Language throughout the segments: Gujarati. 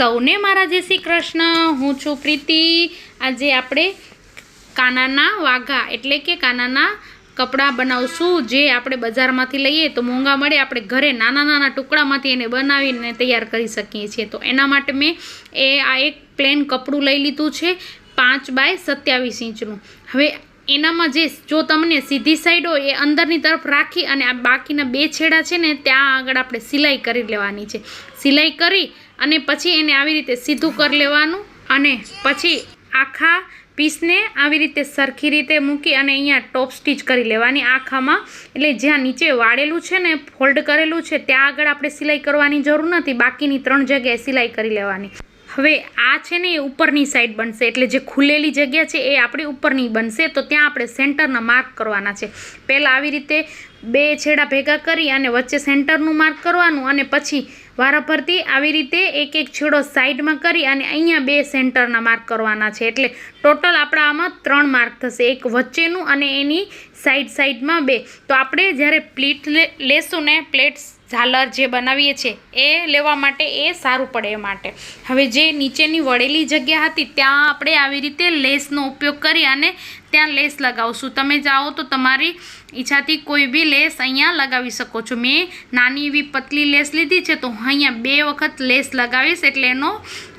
સૌને મારા જય શ્રી કૃષ્ણ. હું છું પ્રીતિ. આજે આપણે કાનાના વાઘા, એટલે કે કાનાના કપડાં બનાવશું, જે આપણે બજારમાંથી લઈએ તો મોંઘા મળે. આપણે ઘરે નાના નાના ટુકડામાંથી એને બનાવીને તૈયાર કરી શકીએ છીએ. તો એના માટે મેં એ આ એક પ્લેન કપડું લઈ લીધું છે, પાંચ બાય સત્યાવીસ ઇંચનું. હવે એનામાં જે જો તમને સીધી સાઈડ હોય, એ અંદરની તરફ રાખી અને આ બાકીના બે છેડા છે ને, ત્યાં આગળ આપણે સિલાઈ કરી લેવાની છે. સિલાઈ કરી અને પછી એને આવી રીતે સીધું કરી લેવાનું અને પછી આખા પીસને આવી રીતે સરખી રીતે મૂકી અને અહીંયા ટોપ સ્ટીચ કરી લેવાની આખામાં. એટલે જ્યાં નીચે વાળેલું છે ને, ફોલ્ડ કરેલું છે, ત્યાં આગળ આપણે સિલાઈ કરવાની જરૂર નથી. બાકીની ત્રણ જગ્યાએ સિલાઈ કરી લેવાની. હવે આ છે ને એ ઉપરની સાઈડ બનશે. એટલે જે ખુલેલી જગ્યા છે એ આપણી ઉપરની બનશે. તો ત્યાં આપણે સેન્ટરના માર્ક કરવાના છે. પહેલાં આવી રીતે બે છેડા ભેગા કરી અને વચ્ચે સેન્ટરનું માર્ક કરવાનું અને પછી વારાફરતી આવી રીતે એક એક છેડો સાઈડમાં કરી અને અહીંયા બે સેન્ટરના માર્ક કરવાના છે. એટલે ટોટલ આપણા આમાં ત્રણ માર્ક થશે. એક વચ્ચેનું અને એની સાઈડ સાઈડમાં બે. તો આપણે જ્યારે પ્લીટ લેશું ને, પ્લેટ્સ ઝાલર જે બનાવીએ છીએ, એ લેવા માટે એ સારું પડે એ માટે. હવે જે નીચેની વળેલી જગ્યા હતી, ત્યાં આપણે આવી રીતે લેસનો ઉપયોગ કરી અને ત્યાં લેસ લગાવશું. તમે જાઓ તો તમારી ઈચ્છાથી કોઈ બી લેસ અહીંયા લગાવી શકો છો. મેં નાની એવી પતલી લેસ લીધી છે, તો અહીંયા બે વખત લેસ લગાવીશ એટલે એનો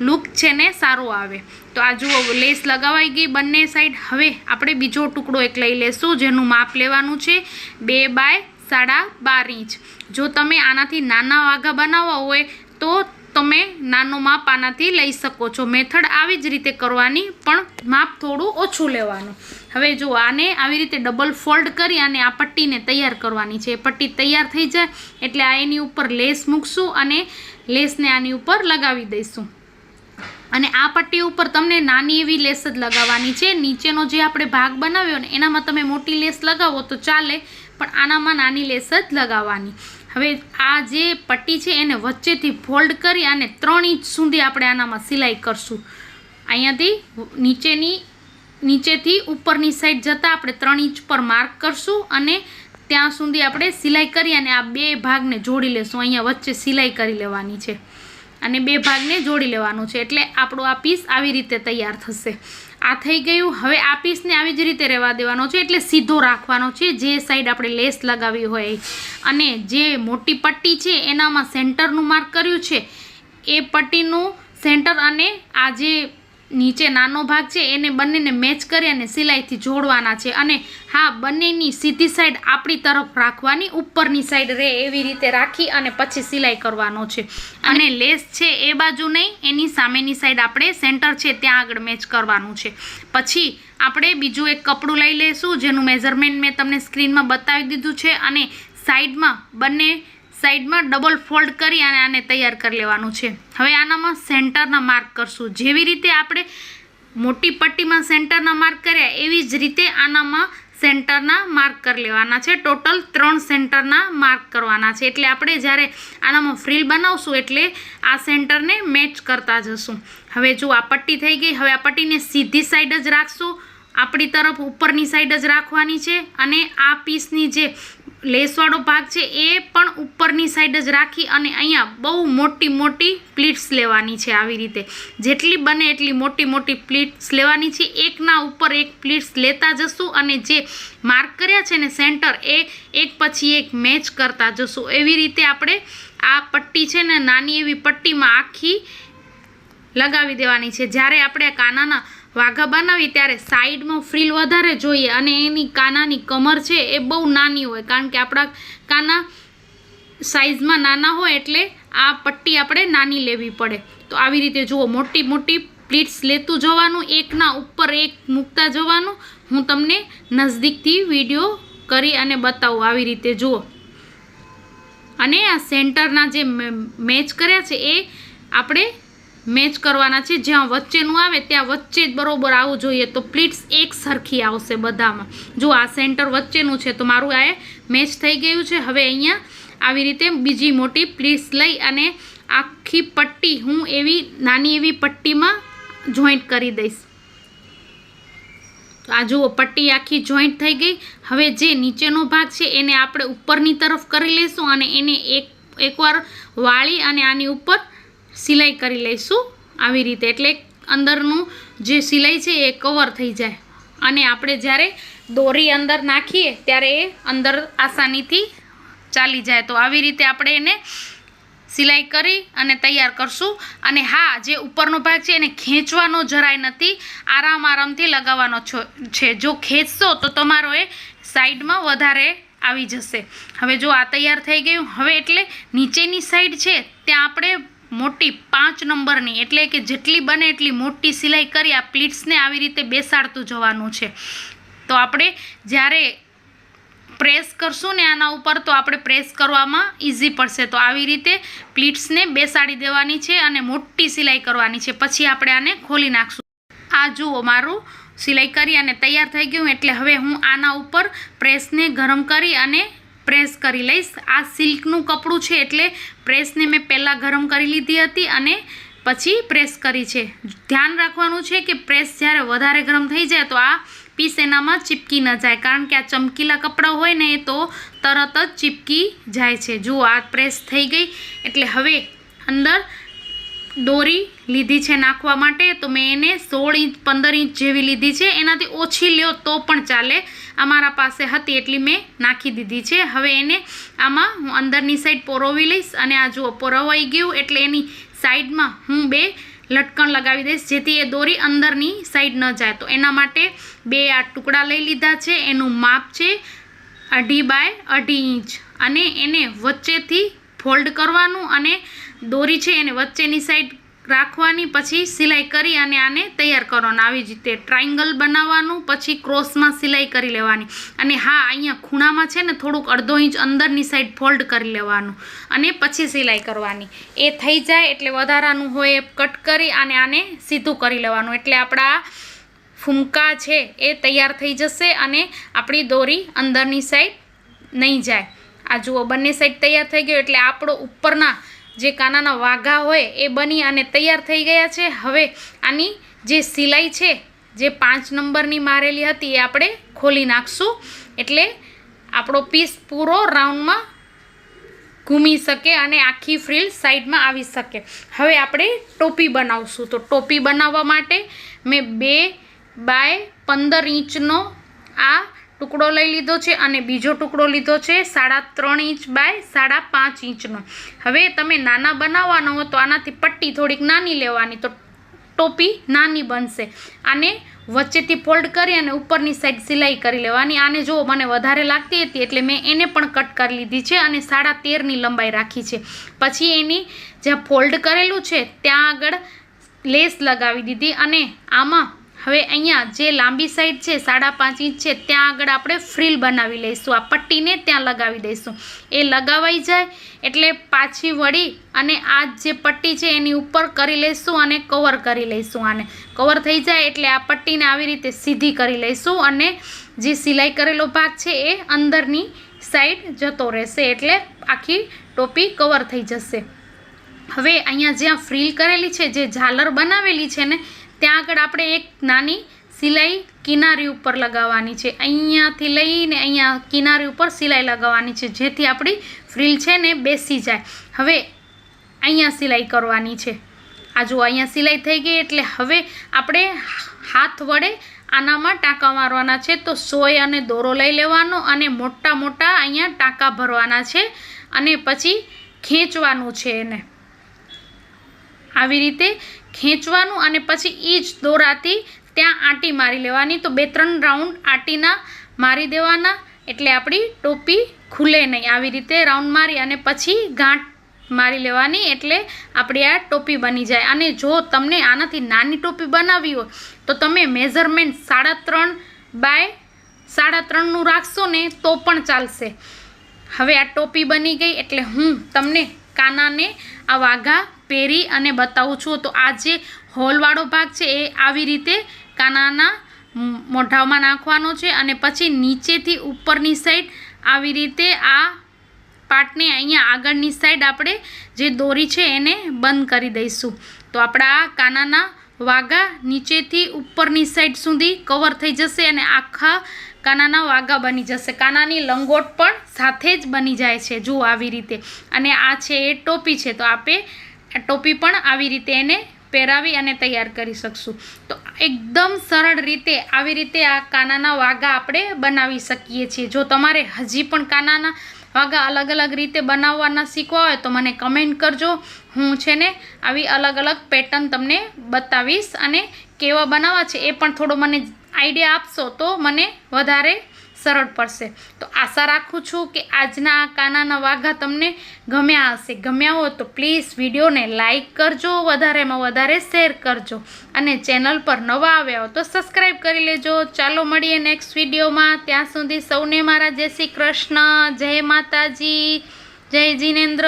લુક છે ને સારો આવે. તો આ જુઓ, લેસ લગાવાઈ ગઈ બંને સાઈડ. હવે આપણે બીજો ટુકડો એક લઈ લેશું, જેનું માપ લેવાનું છે, બે બાય સાડા બાર ઇંચ. જો તમે આનાથી નાના વાઘા બનાવવા હોય, તો તમે નાનો માપ આનાથી લઈ શકો છો. મેથડ આવી જ રીતે કરવાની, પણ માપ થોડું ઓછું લેવાનું. હવે જો આને આવી રીતે ડબલ ફોલ્ડ કરી અને આ પટ્ટીને તૈયાર કરવાની છે. પટ્ટી તૈયાર થઈ જાય, એટલે આ એની ઉપર લેસ મૂકશું અને લેસને આની ઉપર લગાવી દઈશું. અને આ પટ્ટી ઉપર તમને નાની એવી લેસ જ લગાવવાની છે. નીચેનો જે આપણે ભાગ બનાવ્યો ને, એનામાં તમે મોટી લેસ લગાવો તો ચાલે. પણ આનામાં નાની લેસ જ લગાવવાની. હવે આ જે પટ્ટી છે એને વચ્ચેથી ફોલ્ડ કરી અને ત્રણ ઇંચ સુધી આપણે આનામાં સિલાઈ કરશું. અહીંયાથી નીચેની, નીચેથી ઉપરની સાઈડ જતાં આપણે ત્રણ ઇંચ પર માર્ક કરશું અને ત્યાં સુધી આપણે સિલાઈ કરી અને આ બે ભાગને જોડી લેશું. અહીંયા વચ્ચે સિલાઈ કરી લેવાની છે. અને બે ભાગને જોડી લેવાનું છે. એટલે આપણો આ પીસ આવી રીતે તૈયાર થશે. આ થઈ ગયું. હવે આ પીસને આવી જ રીતે રહેવા દેવાનો છે, એટલે સીધો રાખવાનો છે. જે સાઈડ આપણે લેસ લગાવી હોય અને જે મોટી પટ્ટી છે, એનામાં સેન્ટરનું માર્ક કર્યું છે. એ પટ્ટીનું સેન્ટર અને આ જે નીચે નાનો ભાગ છે એને બંનેને મેચ કરી અને સિલાઈથી જોડવાના છે. અને હા બંનેની સીધી સાઈડ આપણી તરફ રાખવાની ઉપરની સાઈડ રહે એવી રીતે રાખી અને પછી સિલાઈ કરવાનો છે. અને લેસ છે એ બાજુ નહીં એની સામેની સાઈડ આપણે સેન્ટર છે ત્યાં આગળ મેચ કરવાનું છે. પછી આપણે બીજું એક કપડું લઈ લઈશું જેનું મેઝરમેન્ટ મેં તમને સ્ક્રીનમાં બતાવી દીધું છે. અને સાઈડમાં બંને સાઈડમાં ડબલ ફોલ્ડ કરી અને આને તૈયાર કરી લેવાનું છે. હવે આનામાં સેન્ટરના માર્ક કરશું. જેવી રીતે આપણે મોટી પટ્ટીમાં સેન્ટરના માર્ક કર્યા, એવી જ રીતે આનામાં સેન્ટરના માર્ક કરી લેવાના છે. ટોટલ ત્રણ સેન્ટરના માર્ક કરવાના છે. એટલે આપણે જ્યારે આનામાં ફ્રીલ બનાવશું, એટલે આ સેન્ટરને મેચ કરતા જશું. હવે જો આ પટ્ટી થઈ ગઈ, હવે આ પટ્ટીને સીધી સાઈડ જ રાખશું. આપણી તરફ ઉપરની સાઈડ જ રાખવાની છે અને આ પીસની જે લેસવાળો ભાગ છે એ પણ ઉપરની સાઈડ જ રાખી અને અહીંયા બહુ મોટી મોટી પ્લીટ્સ લેવાની છે આવી રીતે. જેટલી બને એટલી મોટી મોટી પ્લીટ્સ લેવાની છે. એકના ઉપર એક પ્લીટ્સ લેતા જશું અને જે માર્ક કર્યા છે ને સેન્ટર એ એક પછી એક મેચ કરતા જશું. એવી રીતે આપણે આ પટ્ટી છે ને નાની એવી પટ્ટીમાં આખી લગાવી દેવાની છે. જ્યારે આપણે કાનાના વાઘા બનાવી ત્યારે સાઈડમાં ફ્રીલ વધારે જોઈએ અને એની કાનાની કમર છે એ બહુ નાની હોય, કારણ કે આપણા કાના સાઈઝમાં નાના હોય એટલે આ પટ્ટી આપણે નાની લેવી પડે. તો આવી રીતે જુઓ, મોટી મોટી પ્લીટ્સ લેતું જવાનું, એકના ઉપર એક મૂકતા જવાનું. હું તમને નજદીકથી વીડિયો કરી અને બતાવું આવી રીતે જુઓ. અને આ સેન્ટરના જે મેચ કર્યા છે એ આપણે મેચ કરવાના છે. જ્યાં વચ્ચેનું આવે ત્યાં વચ્ચે જ બરોબર આવવું જોઈએ. તો પ્લીટ્સ એક સરખી આવશે બધામાં. જો આ સેન્ટર વચ્ચેનું છે, તો મારું આ મેચ થઈ ગયું છે. હવે અહીંયા આવી રીતે બીજી મોટી પ્લીટ્સ લઈ અને આખી પટ્ટી હું એવી, નાની એવી પટ્ટીમાં જોઈન્ટ કરી દઈશ. આ જુઓ, પટ્ટી આખી જોઈન્ટ થઈ ગઈ. હવે જે નીચેનો ભાગ છે, એને આપણે ઉપરની તરફ કરી લઈશું અને એને એક, એકવાર વાળી અને આની ઉપર સિલાઈ કરી લઈશું આવી રીતે. એટલે અંદરનું જે સિલાઈ છે એ કવર થઈ જાય. અને આપણે જ્યારે દોરી અંદર નાખીએ ત્યારે એ અંદર આસાનીથી ચાલી જાય. તો આવી રીતે આપણે એને સિલાઈ કરી અને તૈયાર કરશું. અને હા, જે ઉપરનો ભાગ છે એને ખેંચવાનો જરાય નથી. આરામ આરામથી લગાવવાનો છો- જો ખેંચશો તો તમારો એ સાઈડમાં વધારે આવી જશે. હવે જો આ તૈયાર થઈ ગયું, હવે એટલે નીચેની સાઈડ છે, ત્યાં આપણે મોટી પાંચ નંબરની, એટલે કે જેટલી બને એટલી મોટી સિલાઈ કરી આ પ્લીટ્સને આવી રીતે બેસાડતું જવાનું છે. તો આપણે જ્યારે પ્રેસ કરશું ને આના ઉપર, તો આપણે પ્રેસ કરવામાં ઇઝી પડશે. તો આવી રીતે પ્લીટ્સને બેસાડી દેવાની છે અને મોટી સિલાઈ કરવાની છે. પછી આપણે આને ખોલી નાખશું. આ જુઓ, મારું સિલાઈ કરી અને તૈયાર થઈ ગયું, એટલે હવે હું આના ઉપર પ્રેસને ગરમ કરી અને પ્રેસ કરી લઈશ. આ સિલ્કનું કપડું છે, એટલે પ્રેસને મેં પહેલાં ગરમ કરી લીધી હતી અને પછી પ્રેસ કરી છે. ધ્યાન રાખવાનું છે કે પ્રેસ જ્યારે વધારે ગરમ થઈ જાય તો આ પીસ એનામાં ચીપકી ન જાય. કારણ કે આ ચમકીલા કપડાં હોય ને તો તરત જ ચીપકી જાય છે. જુઓ, આ પ્રેસ થઈ ગઈ. એટલે હવે અંદર દોરી લીધી છે નાખવા માટે. તો મેં એને સોળ ઇંચ, પંદર ઇંચ જેવી લીધી છે. એનાથી ઓછી લ્યો તો પણ ચાલે. અમારા પાસે હતી એટલી મેં નાખી દીધી છે. હવે એને આમાં હું અંદરની સાઈડ પોરોવી લઈશ અને આ જુઓ, પોરોવાઈ ગયું એટલે એની સાઈડમાં હું બે લટકણ લગાવી દઈશ, જેથી એ દોરી અંદરની સાઈડ ન જાય. તો એના માટે બે આ ટુકડા લઈ લીધા છે. એનું માપ છે અઢી બાય અઢી ઇંચ. અને એને વચ્ચેથી ફોલ્ડ કરવાનું અને દોરી છે એને વચ્ચેની સાઈડ રાખવાની, પછી સિલાઈ કરી અને આને તૈયાર કરવાનું. આવી જ રીતે ટ્રાયંગલ બનાવવાનું, પછી ક્રોસમાં સિલાઈ કરી લેવાની. અને હા, અહીંયા ખૂણામાં છે ને થોડુંક અડધો ઇંચ અંદરની સાઈડ ફોલ્ડ કરી લેવાનું અને પછી સિલાઈ કરવાની. એ થઈ જાય એટલે વધારાનું હોય એ કટ કરી અને આને સીધું કરી લેવાનું. એટલે આપણા ફૂમકા છે એ તૈયાર થઈ જશે અને આપણી દોરી અંદરની સાઈડ નહીં જાય. આ જુઓ, બંને સાઈડ તૈયાર થઈ ગયો એટલે આપણો ઉપરના જે કાનાના વાઘા હોય એ બની અને તૈયાર થઈ ગયા છે. હવે આની જે સિલાઈ છે, જે પાંચ નંબરની મારેલી હતી એ આપણે ખોલી નાખશું. એટલે આપણો પીસ પૂરો રાઉન્ડમાં ઘૂમી શકે અને આખી ફ્રીલ સાઈડમાં આવી શકે. હવે આપણે ટોપી બનાવશું. તો ટોપી બનાવવા માટે મેં બે બાય પંદર ઇંચનો આ ટુકડો લઈ લીધો છે અને બીજો ટુકડો લીધો છે સાડા ત્રણ ઇંચ બાય સાડા પાંચ ઇંચનો. હવે તમે નાના બનાવવાનો હો તો આનાથી પટ્ટી થોડીક નાની લેવાની તો ટોપી નાની બનશે. આને વચ્ચેથી ફોલ્ડ કરી અને ઉપરની સાઈડ સિલાઈ કરી લેવાની. આને જો મને વધારે લાગતી હતી એટલે મેં એને પણ કટ કરી લીધી છે અને સાડા તેરની લંબાઈ રાખી છે. પછી એની જ્યાં ફોલ્ડ કરેલું છે ત્યાં આગળ લેસ લગાવી દીધી અને આમાં હવે અહીંયા જે લાંબી સાઈડ છે, સાડા પાંચ ઇંચ છે, ત્યાં આગળ આપણે ફ્રીલ બનાવી લઈશું. આ પટ્ટીને ત્યાં લગાવી દઈશું. એ લગાવાઈ જાય એટલે પાછી વળી અને આ જે પટ્ટી છે, એની ઉપર કરી લઈશું અને કવર કરી લઈશું આને. કવર થઈ જાય એટલે આ પટ્ટીને આવી રીતે સીધી કરી લઈશું અને જે સિલાઈ કરેલો ભાગ છે, એ અંદરની સાઈડ જતો રહેશે એટલે આખી ટોપી કવર થઈ જશે. હવે અહીંયા જ્યાં ફ્રીલ કરેલી છે, જે ઝાલર બનાવેલી છે ને ત્યાં આગળ આપણે એક નાની સિલાઈ કિનારી ઉપર લગાવવાની છે. અહીંયાથી લઈને અહીંયા કિનારી ઉપર સિલાઈ લગાવવાની છે. જેથી આપણી ફ્રીલ છે ને બેસી જાય. હવે અહીંયા સિલાઈ કરવાની છે. આ જુઓ, અહીંયા સિલાઈ થઈ ગઈ એટલે હવે આપણે હાથ વડે આનામાં ટાંકા મારવાના છે. તો સોય અને દોરો લઈ લેવાનો અને મોટા મોટા અહીંયા ટાંકા ભરવાના છે અને પછી ખેંચવાનું છે એને. આવી રીતે ખેંચવાનું અને પછી એ જ દોરાથી ત્યાં આંટી મારી લેવાની. તો બે ત્રણ રાઉન્ડ આંટીના મારી દેવાના. એટલે આપણી ટોપી ખુલે નહીં. આવી રીતે રાઉન્ડ મારી અને પછી ગાંઠ મારી લેવાની. એટલે આપણી આ ટોપી બની જાય. અને જો તમને આનાથી નાની ટોપી બનાવી હોય, તો તમે મેઝરમેન્ટ સાડા ત્રણ બાય સાડા ત્રણનું રાખશો ને, તો પણ ચાલશે. હવે આ ટોપી બની ગઈ. એટલે હું તમને કાનાને આ વાઘા પહેરી અને બતાવું છું. તો આ જે હોલવાળો ભાગ છે, એ આવી રીતે કાનાના મોઢામાં નાખવાનો છે અને પછી નીચેથી ઉપરની સાઈડ આવી રીતે આ પાટને અહીંયા આગળની સાઈડ આપણે જે દોરી છે, એને બંધ કરી દઈશું. તો આપણા આ કાનાના વાગા નીચેથી ઉપરની સાઈડ સુધી કવર થઈ જશે અને આખા કાનાના વાગા બની જશે. કાનાની લંગોટ પણ સાથે જ બની જાય છે, જુઓ આવી રીતે. અને આ છે, એ ટોપી છે. તો આપણે આ ટોપી પણ આવી રીતે એને પહેરાવી અને તૈયાર કરી શકશું. તો એકદમ સરળ રીતે આવી રીતે આ કાનાના વાઘા આપણે બનાવી શકીએ છીએ. જો તમારે હજી પણ કાનાના વાઘા અલગ અલગ રીતે બનાવવાના શીખવા હોય તો મને કમેન્ટ કરજો. હું છે ને આવી અલગ અલગ પેટર્ન તમને બતાવીશ અને કેવા બનાવવા છે એ પણ થોડો મને આઈડિયા આપશો તો મને વધારે સરળ પડશે. તો આશા રાખું છું કે આજના આ કાનાના વાઘા તમને ગમ્યા હશે. ગમ્યા હોય તો પ્લીઝ વિડીયોને લાઇક કરજો, વધારેમાં વધારે શેર કરજો અને ચેનલ પર નવા આવ્યા હો તો સબસ્ક્રાઈબ કરી લેજો. ચાલો મળીએ નેક્સ્ટ વિડીયોમાં. ત્યાં સુધી સૌને મારા જય શ્રી કૃષ્ણ, જય માતાજી, જય જીનેન્દ્ર.